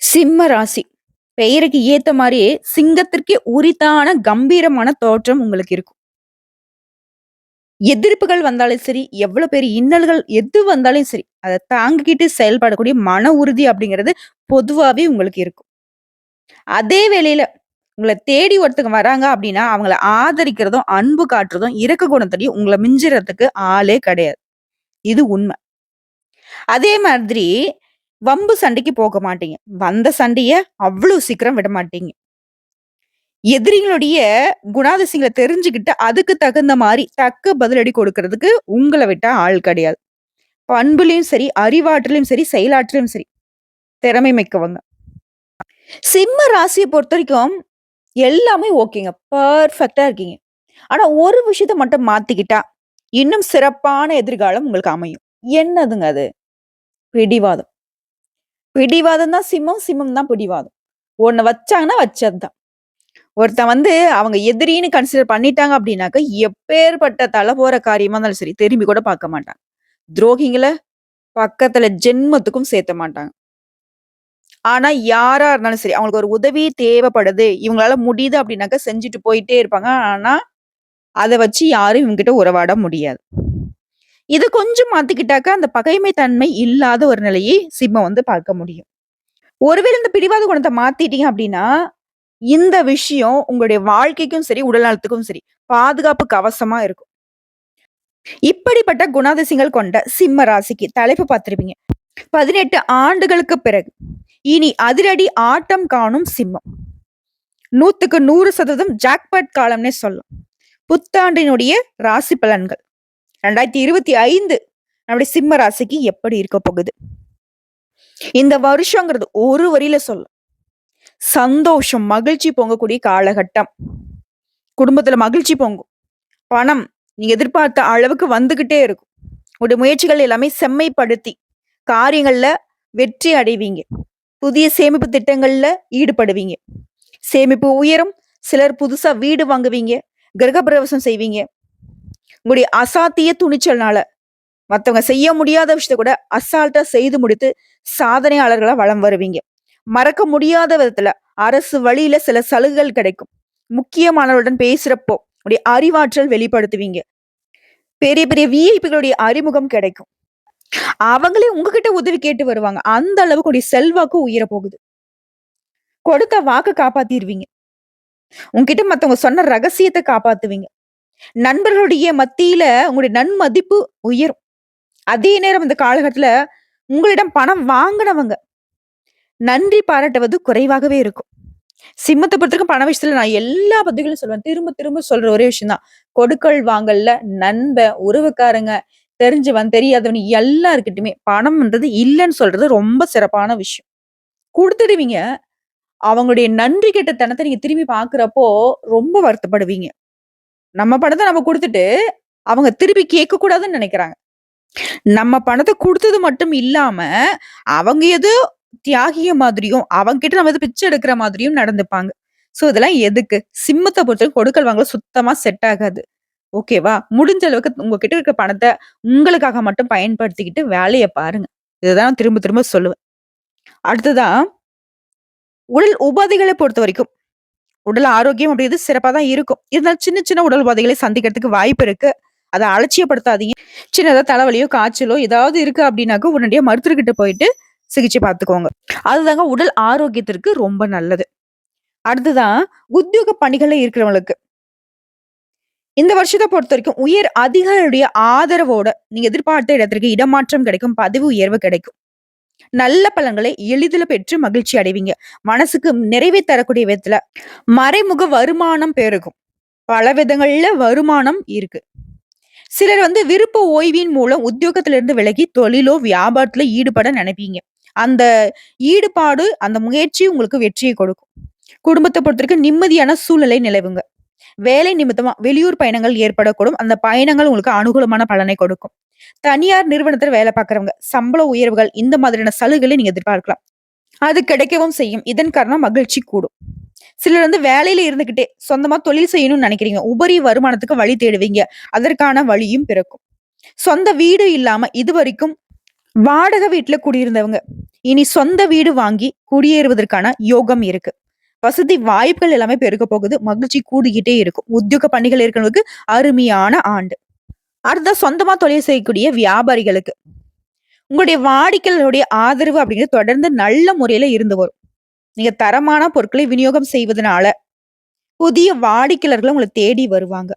சிம்ம ராசி. பெயருக்கு ஏத்த மாதிரியே சிங்கத்திற்கே உரித்தான கம்பீரமான தோற்றம் உங்களுக்கு இருக்கும். எதிர்ப்புகள் வந்தாலும் சரி, எவ்வளோ பெரிய இன்னல்கள் எது வந்தாலும் சரி, அதை தாங்கிக்கிட்டு செயல்படக்கூடிய மன உறுதி அப்படிங்கிறது பொதுவாகவே உங்களுக்கு இருக்கும். அதே வேளையில உங்களை தேடி ஒருத்தங்க வராங்க அப்படின்னா, அவங்கள ஆதரிக்கிறதும், அன்பு காட்டுறதும், இறக்க குணத்திலயும் உங்களை மிஞ்சுறதுக்கு ஆளே கிடையாது. இது உண்மை அதே மாதிரி வம்பு சண்டைக்கு போக மாட்டீங்க. வந்த சண்டைய அவ்வளவு சீக்கிரம் விட மாட்டீங்க. எதிரிகளுடைய குணாதிசயங்களை தெரிஞ்சுக்கிட்டு அதுக்கு தகுந்த மாதிரி தக்க பதிலடி கொடுக்கறதுக்கு உங்களை விட்டா ஆள் கிடையாது. பண்புலையும் சரி, அறிவாற்றலையும் சரி, செயலாற்றலையும் சரி, திறமை மிக்கவங்க. சிம்ம ராசியை பொறுத்த வரைக்கும் எல்லாமே ஓகேங்க. பர்ஃபெக்டா இருக்கீங்க. ஆனா ஒரு விஷயத்த மட்டும் மாத்திக்கிட்டா, இன்னும் சிறப்பான எதிர்காலம் உங்களுக்கு அமையும். என்னதுங்க அது? பிடிவாதம். பிடிவாதம் தான் சிம்மம், சிம்மம் தான் பிடிவாதம். ஒன்று வச்சாங்கன்னா வச்சதுதான் ஒருத்தன் வந்து அவங்க எதிரின்னு கன்சிடர் பண்ணிட்டாங்க அப்படின்னாக்க, எப்பேர்ப்பட்ட தலை போற காரியமா இருந்தாலும் சரி, திரும்பி கூட பார்க்க மாட்டாங்க. துரோகிங்கள பக்கத்துல ஜென்மத்துக்கும் சேர்த்த மாட்டாங்க. ஆனா யாரா இருந்தாலும் சரி, அவங்களுக்கு ஒரு உதவி தேவைப்படுது, இவங்களால முடியுது அப்படின்னாக்க செஞ்சுட்டு போயிட்டே இருப்பாங்க. ஆனா, அதை வச்சு யாரும் இவங்ககிட்ட உறவாட முடியாது. இது கொஞ்சம் மாத்திக்கிட்டாக்கா அந்த பகைமை தன்மை இல்லாத ஒரு நிலையை சிம்மம் வந்து பார்க்க முடியும். ஒருவேளை இந்த பிடிவாத குணத்தை மாத்திட்டீங்க அப்படின்னா, இந்த விஷயம் உங்களுடைய வாழ்க்கைக்கும் சரி, உடல் நலத்துக்கும் சரி, பாதுகாப்பு கவசமா இருக்கும். இப்படிப்பட்ட குணாதிசயங்கள் கொண்ட சிம்ம ராசிக்கு தலைப்பு பார்த்திருப்பீங்க. 18 ஆண்டுகளுக்கு பிறகு, இனி அதிரடி ஆட்டம் காணும் சிம்மம். 100க்கு 100% ஜாக்பாட் காலம்னே சொல்லும் புத்தாண்டினுடைய ராசி பலன்கள். 2025 நம்முடைய சிம்ம ராசிக்கு எப்படி இருக்க போகுது? இந்த வருஷங்கிறது ஒரு வரியில சொல்ல சந்தோஷம், மகிழ்ச்சி பொங்கக்கூடிய காலகட்டம். குடும்பத்துல மகிழ்ச்சி பொங்கும். பணம் நீங்க எதிர்பார்த்த அளவுக்கு வந்துகிட்டே இருக்கும். உடைய முயற்சிகள் எல்லாமே செம்மைப்படுத்தி, காரியங்கள்ல வெற்றி அடைவீங்க. புதிய சேமிப்பு திட்டங்கள்ல ஈடுபடுவீங்க. சேமிப்பு உயரும். சிலர் புதுசா வீடு வாங்குவீங்க. கிரகப்பிரவேசம் செய்வீங்க. உங்களுடைய அசாத்திய துணிச்சல்னால, மத்தவங்க செய்ய முடியாத விஷயத்த கூட அசால்ட்டா செய்து முடித்து, சாதனையாளர்களா வளம் வருவீங்க. மறக்க முடியாத விதத்துல அரசு வழியில சில சலுகைகள் கிடைக்கும். முக்கியமானவர்களுடன் பேசுறப்போ, உடைய அறிவாற்றல் வெளிப்படுத்துவீங்க. பெரிய பெரிய விஐபிகளுடைய அறிமுகம் கிடைக்கும். அவங்களே உங்ககிட்ட உதவி கேட்டு வருவாங்க. அந்த அளவுக்கு உடைய செல்வாக்கு உயர போகுது. கொடுத்த வாக்கு காப்பாத்திடுவீங்க உங்ககிட்ட மத்தவங்க சொன்ன ரகசியத்தை காப்பாத்துவீங்க. நண்பர்களுடைய மத்தியில உங்களுடைய நன்மதிப்பு உயரும். அதே நேரம் இந்த காலகட்டத்துல உங்களிடம் பணம் வாங்குனவங்க, நன்றி பாராட்டுவது குறைவாகவே இருக்கும். சிம்மத்தை பொறுத்தவரைக்கும் பண விஷயத்துல நான் எல்லா பதிவுகளும் சொல்லுவேன். திரும்ப திரும்ப சொல்ற ஒரே விஷயம் தான். கொடுக்கல் வாங்கல்ல நண்ப உறவுக்காரங்க, தெரிஞ்சவன், தெரியாதவன் எல்லாருக்கிட்டுமே பணம்ன்றது இல்லைன்னு சொல்றது ரொம்ப சிறப்பான விஷயம். கொடுத்துடுவீங்க அவங்களுடைய நன்றி கெட்ட தனத்தை நீங்க திரும்பி பாக்குறப்போ ரொம்ப வருத்தப்படுவீங்க. நம்ம பணத்தை நம்ம கொடுத்துட்டு அவங்க திருப்பி கேட்கக்கூடாதுன்னு நினைக்கிறாங்க நம்ம பணத்தை கொடுத்தது மட்டும் இல்லாம, அவங்க எது தியாகிய மாதிரியும், அவங்க கிட்ட நம்ம எது பிச்சை எடுக்கிற மாதிரியும் நடந்துப்பாங்க. ஸோ இதெல்லாம் எதுக்கு? சிம்மத்தை பொறுத்தவரைக்கும் கொடுக்கல் வாங்கல சுத்தமா செட் ஆகாது. ஓகேவா? முடிஞ்ச அளவுக்கு உங்ககிட்ட இருக்கிற பணத்தை உங்களுக்காக மட்டும் பயன்படுத்திக்கிட்டு வேலையை பாருங்க. இதுதான் திரும்ப திரும்ப சொல்லுவேன். அடுத்ததான் உடல் உபாதைகளை பொறுத்த வரைக்கும் உடல் ஆரோக்கியம் அப்படிங்கிறது சிறப்பாக தான் இருக்கும். இருந்தாலும் சின்ன சின்ன உடல் உபாதைகளை சந்திக்கிறதுக்கு வாய்ப்பு இருக்கு. அதை அலட்சியப்படுத்தாதீங்க. சின்னதாக தலைவலியோ, காய்ச்சலோ ஏதாவது இருக்கு அப்படின்னாக்க உடனடியாக மருத்துவர்கிட்ட போயிட்டு சிகிச்சை பார்த்துக்கோங்க. அதுதாங்க உடல் ஆரோக்கியத்திற்கு ரொம்ப நல்லது. அடுத்துதான் உத்தியோக பணிகளில் இருக்கிறவங்களுக்கு. இந்த வருஷத்தை பொறுத்த வரைக்கும் உயர் அதிகாரியுடைய ஆதரவோட நீங்க எதிர்பார்த்த இடத்திற்கு இடமாற்றம் கிடைக்கும். பதவி உயர்வு கிடைக்கும். நல்ல பலன்களை எளிதில் பெற்று மகிழ்ச்சி அடைவீங்க. மனசுக்கு நிறைவை தரக்கூடிய விதத்துல மறைமுக வருமானம் பெருகும். பல விதங்கள்ல வருமானம் இருக்கு. சிலர் வந்து விருப்ப ஓய்வின் மூலம் உத்தியோகத்திலிருந்து விலகி தொழிலோ, வியாபாரத்துல ஈடுபட நினைப்பீங்க. அந்த ஈடுபாடு, அந்த முயற்சி உங்களுக்கு வெற்றியை கொடுக்கும். குடும்பத்தை பொறுத்தவரைக்கும் நிம்மதியான சூழ்நிலை நிலவுங்க. வேலை நிமித்தமா வெளியூர் பயணங்கள் ஏற்படக்கூடும். அந்த பயணங்கள் உங்களுக்கு அனுகூலமான பலனை கொடுக்கும். தனியார் நிறுவனத்துல வேலை பார்க்குறவங்க சம்பள உயர்வுகள் இந்த மாதிரியான சலுகைகளை நீங்க எதிர்பார்க்கலாம். அது கிடைக்கவும் செய்யும். இதன் காரணம் மகிழ்ச்சி கூடும். சிலர் வந்து வேலையில இருந்துகிட்டே சொந்தமா தொழில் செய்யணும்னு நினைக்கிறீங்க. உபரி வருமானத்துக்கு வழி தேடுவீங்க. அதற்கான வழியும் பிறக்கும். சொந்த வீடு இல்லாம இதுவரைக்கும் வாடகை வீட்டுல குடியிருந்தவங்க, இனி சொந்த வீடு வாங்கி குடியேறுவதற்கான யோகம் இருக்கு. வசதி வாய்ப்புகள் எல்லாமே பெருக போகுது. மகிழ்ச்சி கூடிக்கிட்டே இருக்கும். உத்தியோக பணிகள் இருக்கிறவங்களுக்கு அருமையான ஆண்டு. அடுத்த சொந்தமா தொழில் செய்யக்கூடிய வியாபாரிகளுக்கு. உங்களுடைய வாடிக்கையாளருடைய ஆதரவு அப்படிங்கிறது தொடர்ந்து நல்ல முறையில இருந்து வரும். நீங்க தரமான பொருட்களை விநியோகம் செய்வதனால, புதிய வாடிக்கையாளர்கள் உங்களை தேடி வருவாங்க.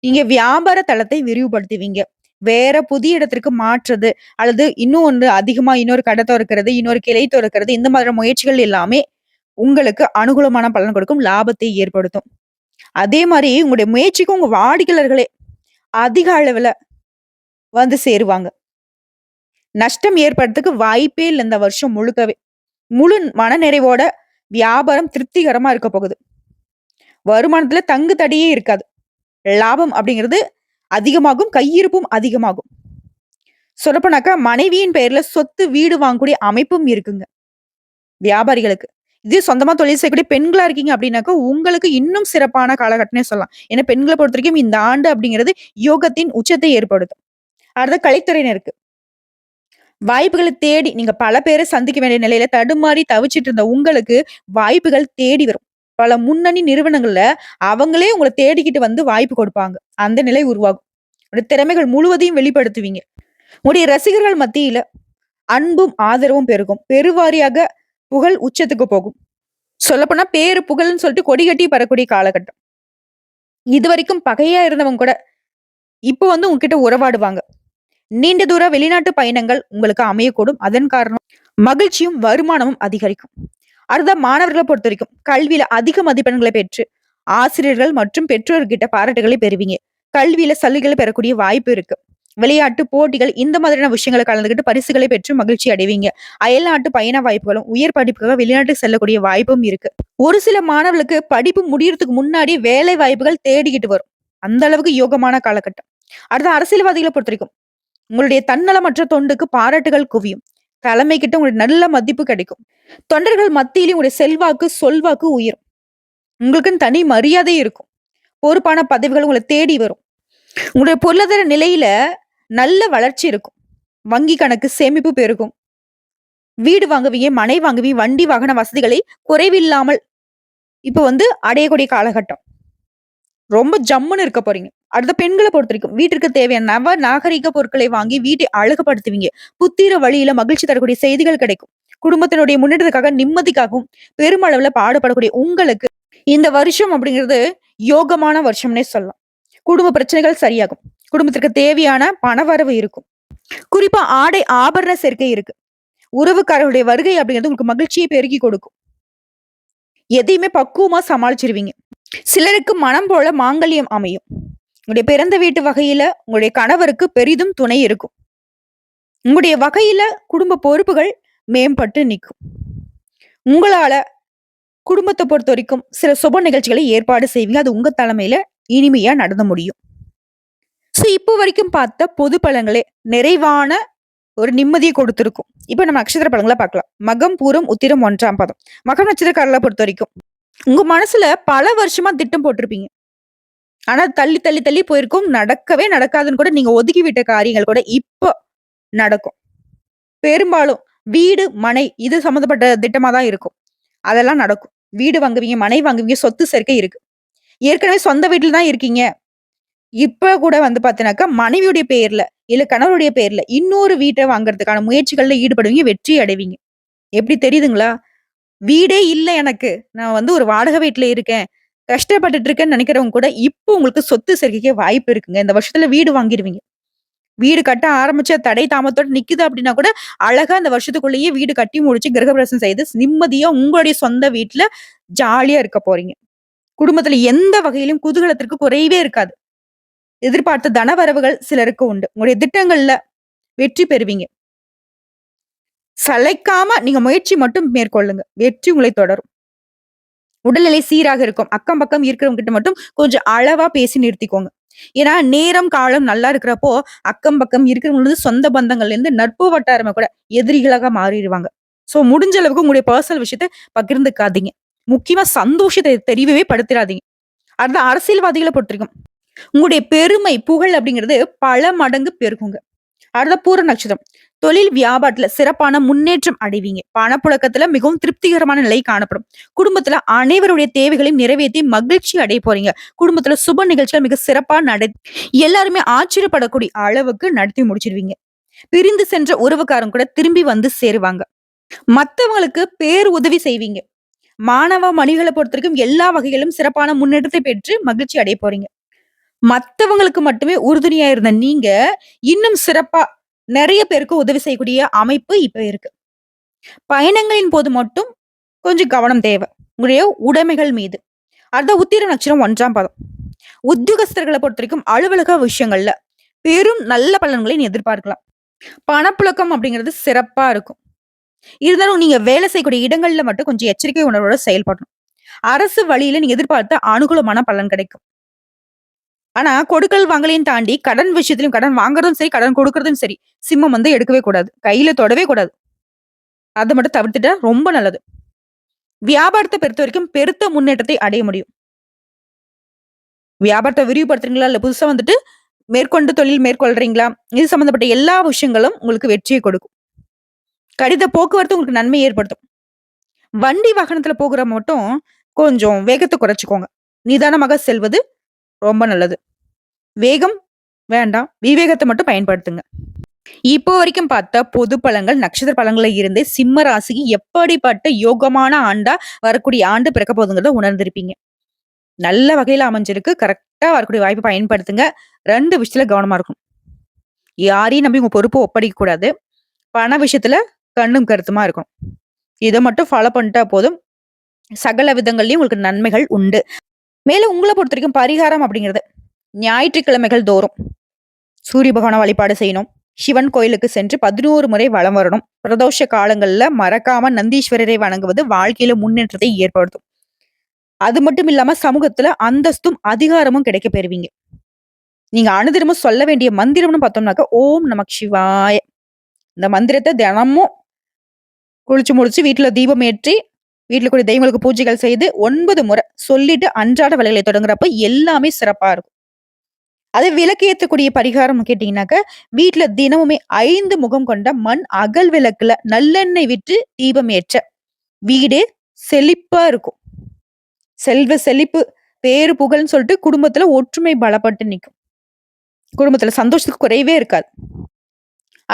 நீங்க வியாபார தளத்தை விரிவுபடுத்துவீங்க. வேற புதிய இடத்திற்கு மாற்றுறது, அல்லது இன்னும் ஒன்று அதிகமா இன்னொரு கடை திறக்கிறது இன்னொரு கிளை திறக்கிறது இந்த மாதிரியான முயற்சிகள் எல்லாமே உங்களுக்கு அனுகூலமான பலன் கொடுக்கும். லாபத்தை ஏற்படுத்தும். அதே மாதிரி உங்களுடைய முயற்சிக்கு உங்க வாடிக்கையாளர்களே அதிக அளவில் வந்து சேருவாங்க. நஷ்டம் ஏற்படுறதுக்கு வாய்ப்பே இல்லை இந்த வருஷம் முழுக்கவே. முழு மனநிறைவோட வியாபாரம் திருப்திகரமாக இருக்க போகுது. வருமானத்தில் தங்கு தடியே இருக்காது. லாபம் அப்படிங்கிறது அதிகமாகும். கையிருப்பும் அதிகமாகும். சொல்லப்போனாக்கா மனைவியின் பெயர்ல சொத்து, வீடு வாங்கக்கூடிய அமைப்பும் இருக்குங்க. வியாபாரிகளுக்கு. இதே சொந்தமா தொழில் செய்யக்கூடிய பெண்களா இருக்கீங்க அப்படின்னாக்கா, உங்களுக்கு இன்னும் சிறப்பான காலகட்டமே சொல்லலாம். ஏன்னா பெண்களை பொறுத்த வரைக்கும் இந்த ஆண்டு அப்படிங்கிறது யோகத்தின் உச்சத்தை ஏற்படுத்தும். அடுத்து கலைத்துறையினருக்கு. வாய்ப்புகளை தேடி நீங்க பல பேரை சந்திக்க வேண்டிய நிலையில தடுமாறி தவிச்சிட்டு இருந்த உங்களுக்கு வாய்ப்புகள் தேடி வரும். பல முன்னணி நிறுவனங்கள்ல அவங்களே உங்களை தேடிக்கிட்டு வந்து வாய்ப்பு கொடுப்பாங்க. அந்த நிலை உருவாகும். திறமைகள் முழுவதையும் வெளிப்படுத்துவீங்க. உங்களுடைய ரசிகர்கள் மத்தியில அன்பும், ஆதரவும் பெருகும். பெருவாரியாக புகழ் உச்சத்துக்கு போகும். சொல்லப்போனா பேரு, புகழ்ன்னு சொல்லிட்டு கொடி கட்டி பரக்கூடிய காலகட்டம். இதுவரைக்கும் பகையா இருந்தவங்க கூட, இப்போ வந்து உங்ககிட்ட உறவாடுவாங்க. நீண்ட தூர வெளிநாட்டு பயணங்கள் உங்களுக்கு அமையக்கூடும். அதன் காரணம் மகிழ்ச்சியும், வருமானமும் அதிகரிக்கும். அடுத்த மாணவர்களை பொறுத்த வரைக்கும் கல்வியில அதிக மதிப்பெண்களை பெற்று, ஆசிரியர்கள் மற்றும் பெற்றோர்கிட்ட பாராட்டுகளை பெறுவீங்க. கல்வியில சலுகைகளை பெறக்கூடிய வாய்ப்பு இருக்கு. விளையாட்டு, போட்டிகள் இந்த மாதிரியான விஷயங்களை கலந்துக்கிட்டு பரிசுகளை பெற்று மகிழ்ச்சி அடைவீங்க. அயல்நாட்டு பயண வாய்ப்புகளும், உயர் படிப்புக்காக வெளிநாட்டுக்கு செல்லக்கூடிய வாய்ப்பும் இருக்கு. ஒரு சில மாணவர்களுக்கு படிப்பு முடியறதுக்கு முன்னாடி வேலை வாய்ப்புகள் தேடிக்கிட்டு வரும். அந்த அளவுக்கு யோகமான காலகட்டம். அடுத்து அரசியல்வாதிகள பொறுத்தவரைக்கும், உங்களுடைய தன்னலமற்ற தொண்டுக்கு பாராட்டுகள் குவியும். தலைமை கிட்ட உங்களுக்கு நல்ல மதிப்பு கிடைக்கும். தொண்டர்கள் மத்தியிலும் உங்களுடைய செல்வாக்கு, சொல்வாக்கு உயரும். உங்களுக்குன்னு தனி மரியாதை இருக்கும். பொறுப்பான பதவிகள் உங்களை தேடி வரும். உங்களுடைய பொருளாதார நிலையில நல்ல வளர்ச்சி இருக்கும். வங்கி கணக்கு சேமிப்பு பெருகும். வீடு வாங்குவீங்க, மனை வாங்குவீங்க, வண்டி வாகன வசதிகளை குறைவில்லாமல் இப்ப வந்து அடையக்கூடிய காலகட்டம். ரொம்ப ஜம்முன்னு இருக்க போறீங்க. அடுத்த பெண்களை பொறுத்த வரைக்கும் வீட்டிற்கு தேவையான நவ நாகரிக பொருட்களை வாங்கி வீட்டை அழகுபடுத்துவீங்க. புத்திர வழியில மகிழ்ச்சி தரக்கூடிய செய்திகள் கிடைக்கும். குடும்பத்தினுடைய முன்னேற்றத்துக்காக, நிம்மதிக்காகவும் பெருமளவுல பாடுபடக்கூடிய உங்களுக்கு, இந்த வருஷம் அப்படிங்கிறது யோகமான வருஷம்னே சொல்லலாம். குடும்ப பிரச்சனைகள் சரியாகும். குடும்பத்திற்கு தேவையான பணவரவு இருக்கும். குறிப்பா ஆடை, ஆபரண சேர்க்கை இருக்கு. உறவுக்காரர்களுடைய வருகை அப்படிங்கிறது உங்களுக்கு மகிழ்ச்சியை பெருக்கி கொடுக்கும். எதையுமே பக்குவமா சமாளிச்சிருவீங்க. சிலருக்கு மனம் போல மாங்கல்யம் அமையும். உங்களுடைய பிறந்த வீட்டு வகையில உங்களுடைய கணவருக்கு பெரிதும் துணை இருக்கும். உங்களுடைய வகையில குடும்ப பொறுப்புகள் மேம்பட்டு நிற்கும் உங்களால பொறுத்த வரைக்கும் சில சுப நிகழ்ச்சிகளை ஏற்பாடு செய்வீங்க. அது உங்க தலைமையில இனிமையா நடந்து முடியும். ஸோ இப்போ வரைக்கும் பார்த்த பொது பழங்களே நிறைவான ஒரு நிம்மதியை கொடுத்துருக்கும் இப்போ நம்ம நட்சத்திர பழங்களை பார்க்கலாம். மகம், பூரம், உத்திரம் ஒன்றாம் பாதம். மகம் பொறுத்த வரைக்கும் உங்க மனசுல பல வருஷமா திட்டம் போட்டிருப்பீங்க. ஆனா தள்ளி, தள்ளி, தள்ளி போயிருக்கும். நடக்கவே நடக்காதுன்னு கூட நீங்க ஒதுக்கி விட்ட காரியங்கள் கூட இப்போ நடக்கும். பெரும்பாலும் வீடு, மனை இது சம்மந்தப்பட்ட திட்டமா தான் இருக்கும். அதெல்லாம் நடக்கும். வீடு வாங்குவீங்க, மனை வாங்குவீங்க, சொத்து சேர்க்கை இருக்கு. ஏற்கனவே சொந்த வீட்டில் தான் இருக்கீங்க. இப்போ கூட வந்து பார்த்தீங்கன்னாக்கா, மனைவியுடைய பெயர்ல, இல்லை கணவருடைய பெயர்ல இன்னொரு வீட்டை வாங்குறதுக்கான முயற்சிகள்ல ஈடுபடுவீங்க. வெற்றி அடைவீங்க. எப்படி தெரியுதுங்களா? வீடே இல்லை எனக்கு. நான் வந்து ஒரு வாடகை வீட்டில் இருக்கேன். கஷ்டப்பட்டுட்டு இருக்கேன்னு நினைக்கிறவங்க கூட, இப்போ உங்களுக்கு சொத்து சேர்க்கைக்கே வாய்ப்பு இருக்குங்க. இந்த வருஷத்துல வீடு வாங்கிருவீங்க. வீடு கட்ட ஆரம்பிச்ச தடை தாமத்தோட நிக்குது அப்படின்னா கூட, அழகா அந்த வருஷத்துக்குள்ளேயே வீடு கட்டி முடிச்சு, கிரகப்பிரசம் செய்து நிம்மதியா உங்களுடைய சொந்த வீட்டில் ஜாலியா இருக்க போறீங்க. குடும்பத்துல எந்த வகையிலும் குதூகலத்திற்கு குறையவே இருக்காது. எதிர்பார்த்த தனவரவுகள் சிலருக்கு உண்டு. உங்களுடைய திட்டங்கள்ல வெற்றி பெறுவீங்க. சளைக்காம நீங்க முயற்சி மட்டும் மேற்கொள்ளுங்க. வெற்றி உங்களை தொடரும். உடல்நிலை சீராக இருக்கும். அக்கம் பக்கம் இருக்கிறவங்க கிட்ட மட்டும் கொஞ்சம் அளவா பேசி நிறுத்திக்கோங்க. ஏன்னா, நேரம், காலம் நல்லா இருக்கிறப்போ, அக்கம் பக்கம் இருக்கிறவங்களுக்கு சொந்த பந்தங்கள்ல இருந்து நட்பு வட்டாரமே கூட எதிரிகளாக மாறிடுவாங்க சோ முடிஞ்ச அளவுக்கு உங்களுடைய பர்சனல் விஷயத்த பகிர்ந்துக்காதீங்க. முக்கியமா சந்தோஷத்தை தெரியவே படுத்திடாதீங்க அடுத்த அரசியல்வாதிகளை பொறுத்திருக்கும் உங்களுடைய பெருமை, புகழ் அப்படிங்கிறது பல மடங்கு பெருகுங்க. அடுத்த பூர நட்சத்திரம். தொழில் வியாபாரத்துல சிறப்பான முன்னேற்றம் அடைவீங்க. பணப்புழக்கத்துல மிகவும் திருப்திகரமான நிலை காணப்படும். குடும்பத்துல அனைவருடைய தேவைகளையும் நிறைவேற்றி மகிழ்ச்சி அடைய போறீங்க. குடும்பத்துல சுப நிகழ்ச்சிகள் மிக சிறப்பா நட எல்லாருமே ஆச்சரியப்படக்கூடிய அளவுக்கு நடத்தி முடிச்சிருவீங்க. பிரிந்து சென்ற உறவுக்காரங்க கூட திரும்பி வந்து சேருவாங்க. மத்தவங்களுக்கு பேர் உதவி செய்வீங்க. மாணவ மணிகளை பொறுத்த வரைக்கும் எல்லா வகையிலும் சிறப்பான முன்னேற்றத்தை பெற்று மகிழ்ச்சி அடைய போறீங்க. மற்றவங்களுக்கு மட்டுமே உறுதுணையா இருந்த நீங்க இன்னும் சிறப்பா நிறைய பேருக்கு உதவி செய்யக்கூடிய அமைப்பு இப்ப இருக்கு. பயணங்களின் போது மட்டும் கொஞ்சம் கவனம் தேவை. உங்களுடைய உடைமைகள் மீது. அடுத்த உத்திர நட்சத்திரம் ஒன்றாம் பதம். உத்தியோகஸ்தர்களை பொறுத்த வரைக்கும் அலுவலக விஷயங்கள்ல பெரும் நல்ல பலன்களை எதிர்பார்க்கலாம். பணப்புழக்கம் அப்படிங்கிறது சிறப்பா இருக்கும். இருந்தாலும் நீங்க வேலை செய்யக்கூடிய இடங்கள்ல மட்டும் கொஞ்சம் எச்சரிக்கை உணர்வோட செயல்படணும். அரசு வழியில நீங்க எதிர்பார்த்த அனுகூலமான பலன் கிடைக்கும். ஆனா கொடுக்கல் வாங்கலையும் தாண்டி கடன் விஷயத்திலும் கடன் வாங்குறதும் சரி கடன் கொடுக்கறதும் சரி சிம்மம் வந்து எடுக்கவே கூடாது. கையில தொடவே கூடாது. அதை மட்டும் தவிர்த்துட்டா ரொம்ப நல்லது. வியாபாரத்தை பொறுத்த வரைக்கும் பெருத்த முன்னேற்றத்தை அடைய முடியும். வியாபாரத்தை விரிவுபடுத்துறீங்களா? இல்ல புதுசா வந்துட்டு மேற்கொண்டு தொழில் மேற்கொள்றீங்களா? இது சம்பந்தப்பட்ட எல்லா விஷயங்களும் உங்களுக்கு வெற்றியை கொடுக்கும். கடித போக்குவரத்து உங்களுக்கு நன்மை ஏற்படுத்தும். வண்டி வாகனத்துல போகிற மட்டும் கொஞ்சம் வேகத்தை குறைச்சிக்கோங்க. நிதானமாக செல்வது ரொம்ப நல்லது. வேகம் வேண்டாம். விவேகத்தை மட்டும் பயன்படுத்துங்க. இப்போ வரைக்கும் பார்த்த பொது பழங்கள் நட்சத்திர பழங்கள்ல இருந்து சிம்ம ராசிக்கு எப்படிப்பட்ட யோகமான ஆண்டா வரக்கூடிய ஆண்டு பிறக்க போதுங்கிறத உணர்ந்திருப்பீங்க. நல்ல வகையில அமைஞ்சிருக்கு. கரெக்டா வரக்கூடிய வாய்ப்பை பயன்படுத்துங்க. ரெண்டு விஷயத்துல கவனமா இருக்கும் யாரையும் நம்பி உங்க பொறுப்பு ஒப்படைக்க கூடாது. பண விஷயத்துல கண்ணும் கருத்துமா இருக்கும். இதை மட்டும் ஃபாலோ பண்ணிட்டா போதும். சகல விதங்கள்லயும் உங்களுக்கு நன்மைகள் உண்டு. மேலும் உங்களை பொறுத்த வரைக்கும் பரிகாரம் அப்படிங்கிறது ஞாயிற்றுக்கிழமைகள் தோறும். சூரிய பகவான வழிபாடு செய்யணும். சிவன் கோயிலுக்கு சென்று பதினோரு முறை வளம் வரணும். பிரதோஷ காலங்கள்ல மறக்காம நந்தீஸ்வரரை வணங்குவது வாழ்க்கையில முன்னேற்றத்தை ஏற்படுத்தும். அது மட்டும் இல்லாம சமூகத்துல அந்தஸ்தும் அதிகாரமும் கிடைக்க பெறுவீங்க. நீங்க அனுதினமும் சொல்ல வேண்டிய மந்திரம்னு பார்த்தோம்னாக்க ஓம் நமக் சிவாய. இந்த மந்திரத்தை தினமும் குளிச்சு முடிச்சு வீட்டுல தீபம் ஏற்றி வீட்டுல கூடிய தெய்வங்களுக்கு பூஜைகள் செய்து ஒன்பது முறை சொல்லிட்டு அன்றாட வேலைகளை தொடங்குறப்ப எல்லாமே சிறப்பா இருக்கும். அது விளக்கு ஏற்றக்கூடிய பரிகாரம் கேட்டீங்கன்னாக்க வீட்டுல தினமுமே ஐந்து முகம் கொண்ட மண் அகல் விளக்குல நல்லெண்ணெய் விட்டு தீபம் ஏற்ற வீடே செழிப்பா இருக்கும். செல்வ செழிப்பு பேரு புகழ்னு சொல்லிட்டு குடும்பத்துல ஒற்றுமை பலப்பட்டு நிற்கும் குடும்பத்துல சந்தோஷத்துக்கு குறைவே இருக்காது.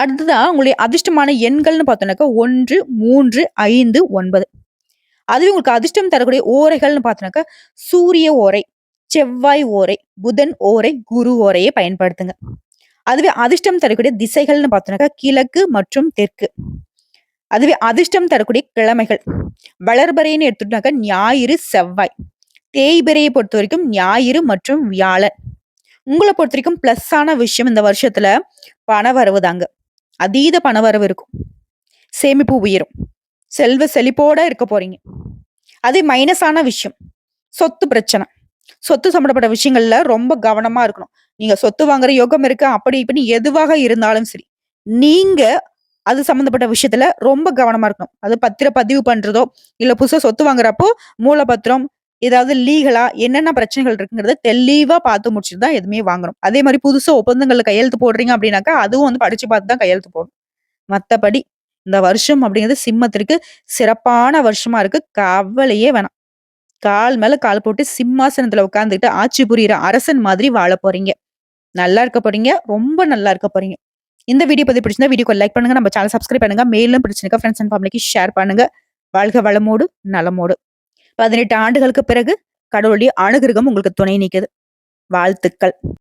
அடுத்ததான் உங்களுடைய அதிர்ஷ்டமான எண்கள்னு பார்த்தோன்னாக்கா ஒன்று மூன்று ஐந்து ஒன்பது. அதுவே உங்களுக்கு அதிர்ஷ்டம் தரக்கூடிய ஓரைகள்னு பார்த்தோன்னாக்கா சூரிய ஓரை செவ்வாய் ஓரை புதன் ஓரை குரு ஓரையை பயன்படுத்துங்க. அதுவே அதிர்ஷ்டம் தரக்கூடிய திசைகள்னு பார்த்தோன்னாக்கா கிழக்கு மற்றும் தெற்கு. அதுவே அதிர்ஷ்டம் தரக்கூடிய கிழமைகள். வளர்பறைன்னு எடுத்துட்டாக்க ஞாயிறு செவ்வாய். தேய்பிரையை பொறுத்த வரைக்கும் ஞாயிறு மற்றும் வியாழன். உங்களை பொறுத்த வரைக்கும் பிளஸ் ஆன விஷயம் இந்த வருஷத்துல பண வரவு தாங்க. அதீத பணவரவு இருக்கும். சேமிப்பு உயரும். செல்வ செழிப்போட இருக்க போறீங்க. அதே மைனஸான விஷயம். சொத்து பிரச்சனை. சொத்து சம்பந்தப்பட்ட விஷயங்கள்ல ரொம்ப கவனமா இருக்கணும். நீங்க சொத்து வாங்குற யோகம் இருக்கு. அப்படி இப்படி எதுவாக இருந்தாலும் சரி. நீங்க அது சம்பந்தப்பட்ட விஷயத்துல ரொம்ப கவனமா இருக்கணும். அது பத்திர பதிவு பண்றதோ இல்ல புதுசா சொத்து வாங்குறப்போ மூலப்பத்திரம் ஏதாவது லீகலா என்னென்ன பிரச்சனைகள் இருக்குங்கிறத தெளிவா பார்த்து முடிச்சுட்டு தான் எதுவுமே வாங்கணும். அதே மாதிரி புதுசா ஒப்பந்தங்கள்ல கையெழுத்து போடுறீங்க அப்படின்னாக்கா அதுவும் வந்து படிச்சு பார்த்து தான் கையெழுத்து போடணும். மத்தபடி இந்த வருஷம் அப்படிங்கிறது சிம்மத்திற்கு சிறப்பான வருஷமா இருக்கு. கவலையே வேணாம். கால் மேல கால் போட்டு சிம்மாசனத்துல உட்காந்துக்கிட்டு ஆட்சி புரியுற அரசன் மாதிரி வாழ போறீங்க. நல்லா இருக்க போறீங்க. ரொம்ப நல்லா இருக்க போறீங்க. இந்த வீடியோ பத்தி பிடிச்சிருந்தா வீடியோக்கு லைக் பண்ணுங்க. நம்ம சேனல் சப்ஸ்கிரைப் பண்ணுங்க. மேலும் பிடிச்சிருக்க. ஃப்ரெண்ட்ஸ் அண்ட் ஃபேமிலிக்கு ஷேர் பண்ணுங்க. வாழ்க வளமோடு நலமோடு. பதினெட்டு ஆண்டுகளுக்கு பிறகு கடவுளுடைய அனுகிரகம் உங்களுக்கு துணை நிற்குது. வாழ்த்துக்கள்.